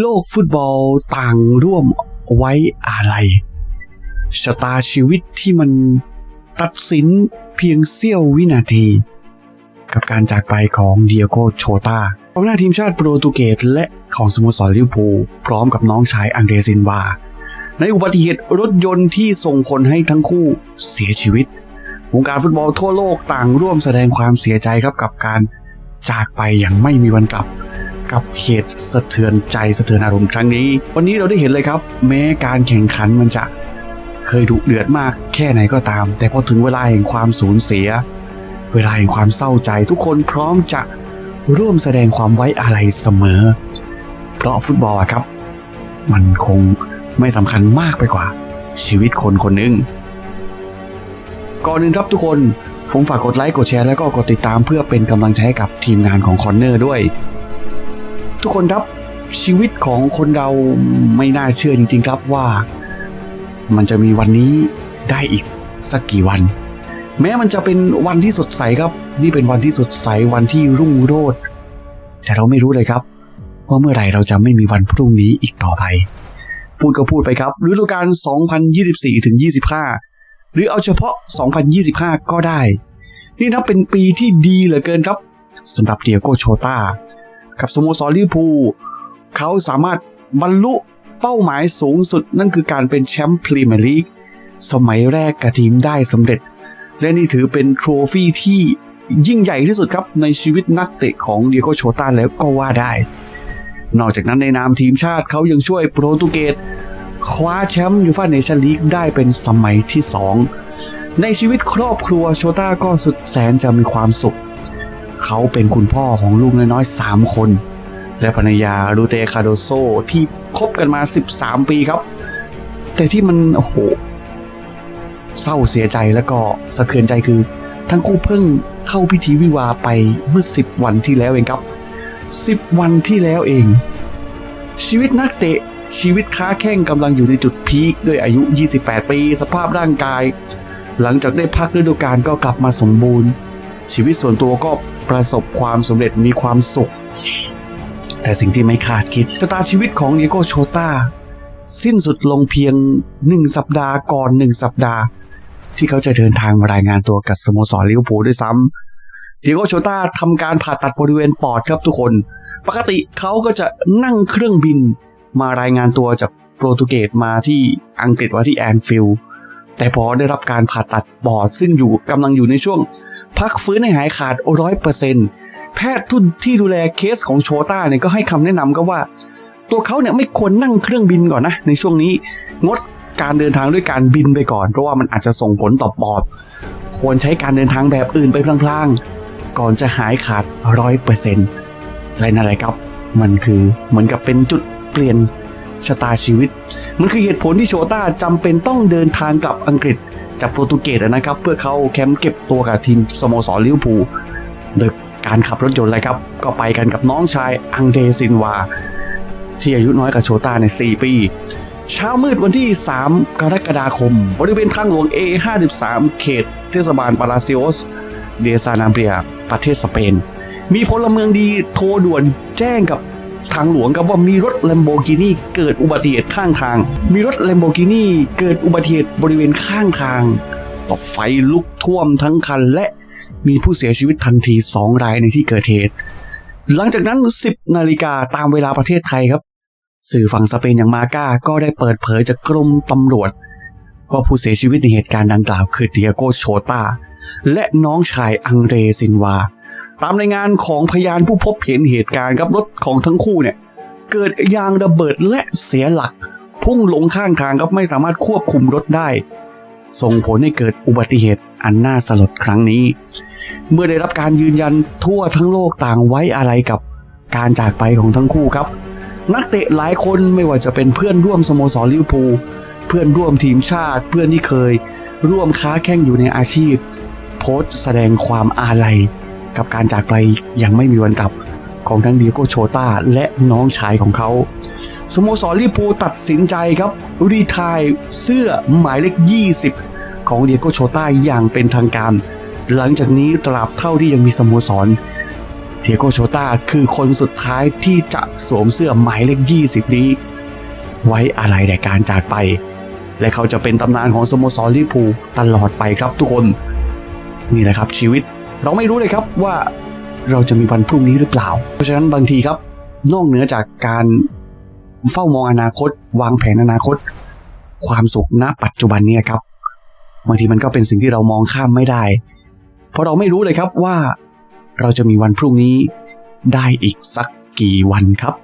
โลกฟุตบอลต่างร่วมไว้อาลัยชะตาชีวิตที่มันตัดสินเพียงเสี้ยววินาที กับการจากไปของเดียโกโชตากองหน้าทีมชาติโปรตุเกสและของสโมสรลิเวอร์พูลพร้อมกับน้องชายอังเดรซินวา ในอุบัติเหตุรถยนต์ที่ส่งผลให้ทั้งคู่เสียชีวิต วงการฟุตบอลทั่วโลกต่างร่วมแสดงความเสียใจครับกับการจากไปอย่างไม่มีวันกลับ กับเหตุสะเทือนใจสะเทือนอารมณ์ครั้งนี้ วันนี้เราได้เห็นเลยครับ แม้การแข่งขันมันจะเคยดุเดือดมากแค่ไหนก็ตาม แต่พอถึงเวลาแห่งความสูญเสีย เวลาแห่งความเศร้าใจ ทุกคนพร้อมจะร่วมแสดงความไว้อาลัยเสมอ เพราะฟุตบอลอะครับ มันคงไม่สำคัญมากไปกว่า ชีวิตคนคนหนึ่งก่อนอื่นครับทุกคนผมฝากกดไลค์ กดแชร์ แล้วก็กดติดตามเพื่อเป็นกำลังใจให้กับทีมงานของคอนเนอร์ด้วย ทุกคนครับชีวิตของคนเราไม่น่าเชื่อจริง ๆ ครับว่า มันจะมีวันนี้ได้อีกสักกี่วัน แม้มันจะเป็นวันที่สดใสครับ นี่เป็นวันที่สดใสวันที่รุ่งโรจน์แต่เราไม่รู้เลยครับว่าเมื่อไหร่เราจะไม่มีวันพรุ่งนี้อีกต่อไป พูดก็พูดไปครับฤดูกาล 2024 ถึง 25 หรือเอาเฉพาะ 2025 ก็ได้ นี่นับเป็นปีที่ดีเหลือเกินครับสำหรับเดียโกโชตา กับสโมสรลิเวอร์พูลเขาสามารถบรรลุเป้าหมายสูงสุดนั่นคือการเป็นแชมป์พรีเมียร์ลีกสมัยแรกกับทีมได้สำเร็จ และนี่ถือเป็นโทรฟี่ที่ยิ่งใหญ่ที่สุดครับในชีวิตนักเตะของเดียโกโชตาแล้วก็ว่าได้ นอกจากนั้นในนามทีมชาติเขายังช่วยโปรตุเกสคว้าแชมป์ยูฟ่าเนชั่นลีกได้เป็นสมัยที่ 2 ในชีวิตครอบครัวโชต้าก็สุดแสนจะมีความสุข เขาเป็นคุณพ่อของลูกน้อยๆ 3 คน และภรรยารูเตคาโดโซที่คบกันมา 13 ปีครับ แต่ที่มันโอ้โหเศร้าเสียใจแล้วก็สะเทือนใจคือ ทั้งคู่เพิ่งเข้าพิธีวิวาไปเมื่อ 10 วันที่แล้วเองครับ 10 วันที่แล้วเอง ชีวิตนักเตะชีวิตค้าแข่งกำลังอยู่ในจุดพีคด้วยอายุ 28 ปี สภาพร่างกาย หลังจากได้พักฤดูกาลก็กลับมาสมบูรณ์ ชีวิตส่วนตัวก็ประสบความสำเร็จมีความสุข แต่สิ่งที่ไม่คาดคิดชะตาชีวิตของเดียโกโชตาสิ้นสุดลงเพียงหนึ่งสัปดาห์ก่อนหนึ่งสัปดาห์ ที่เขาจะเดินทางมารายงานตัวกับสโมสรลิเวอร์พูลด้วยซ้ำเดียโกโชตาทำการผ่าตัดบริเวณปอดครับทุกคน ปกติเขาก็จะนั่งเครื่องบินมารายงานตัวจากโปรตุเกสมาที่อังกฤษว่าที่แอนฟิลด์ แต่พอได้รับการผ่าตัดปอดซึ่งอยู่กำลังอยู่ในช่วง พักฟื้นให้หายขาดร้อยเปอร์เซ็นต์แพทย์ทุนที่ดูแลเคสของโชต้าเนี่ยก็ให้คำแนะนำก็ว่า ตัวเขาเนี่ยไม่ควรนั่งเครื่องบินก่อนนะ ในช่วงนี้งดการเดินทางด้วยการบินไปก่อน เพราะว่ามันอาจจะส่งผลต่อปอด ควรใช้การเดินทางแบบอื่นไปพลางๆ ก่อนจะหายขาดร้อยเปอร์เซ็นต์และนั่นแหละครับ มันคือเหมือนกับเป็นจุดเปลี่ยน ชะตาชีวิต มันคือเหตุผลที่โชต้าจำเป็นต้องเดินทางกลับอังกฤษจากโปรตุเกสนะครับ เพื่อเข้าแคมป์เก็บตัวกับทีมสโมสรลิเวอร์พูลโดยการขับรถยนต์เลยครับ ก็ไปกันกับน้องชายอังเดซินวา ที่อายุน้อยกว่าโชต้าใน 4 ปี เช้ามืดวันที่ 3 กรกฎาคม บริเวณทางหลวง A53 เขต เทศบาลปาลาซิโอส เดซานาเบีย ประเทศสเปน มีพลเมืองดีโทรด่วนแจ้งกับ ทางหลวงครับว่ามีรถ Lamborghini เกิดอุบัติเหตุข้างทาง มีรถ Lamborghini เกิดอุบัติเหตุบริเวณข้างทางไฟลุกท่วมทั้งคันและมีผู้เสียชีวิตทันที 2 รายในที่เกิดเหตุ หลังจากนั้น 10 นาฬิกาตามเวลาประเทศไทยครับ สื่อฝั่งสเปนอย่างมาก้าก็ได้เปิดเผยจากกรมตำรวจ ว่าผู้เสียชีวิตในเหตุการณ์ดังกล่าวคือเดียโกโชตาและน้องชายอังเรซินวา ตามรายงานของพยานผู้พบเห็นเหตุการณ์ครับรถของทั้งคู่เนี่ย เกิดยางระเบิดและเสียหลัก พุ่งลงข้างทางครับไม่สามารถควบคุมรถได้ ส่งผลให้เกิดอุบัติเหตุอันน่าสลดครั้งนี้ เมื่อได้รับการยืนยันทั่วทั้งโลกต่างไว้อะไรกับการจากไปของทั้งคู่ครับ นักเตะหลายคนไม่ว่าจะเป็นเพื่อนร่วมสโมสรลิเวอร์พูล พื่อนร่วมทีมชาติ เพื่อนที่เคย ร่วมค้าแข่งอยู่ในอาชีพ โพสต์แสดงความอาลัย กับการจากไปอย่างไม่มีวันกลับของทั้งเดียโกโชตาและน้องชายของเขาสโมสรลิเวอร์พูตัดสินใจครับ รีทายเสื้อหมายเลข 20 ของเดียโกโชตาอย่างเป็นทางการ หลังจากนี้ตราบเท่าที่ยังมีสโมสรเทียโกโชตาคือคนสุดท้ายที่จะสวมเสื้อหมายเลข 20 นี้ ไว้อะไรแด่การจากไป และเขาจะเป็นตำนานของสโมสรลิเวอร์พูลตลอดไปครับทุกคน นี่แหละครับชีวิตเราไม่รู้เลยครับว่าเราจะมีวันพรุ่งนี้หรือเปล่า เพราะฉะนั้นบางทีครับ นอกเหนือจากการเฝ้ามองอนาคต วางแผนอนาคต ความสุขณปัจจุบันเนี่ยครับบางทีมันก็เป็นสิ่งที่เรามองข้ามไม่ได้ เพราะเราไม่รู้เลยครับว่า เราจะมีวันพรุ่งนี้ได้อีกสักกี่วันครับ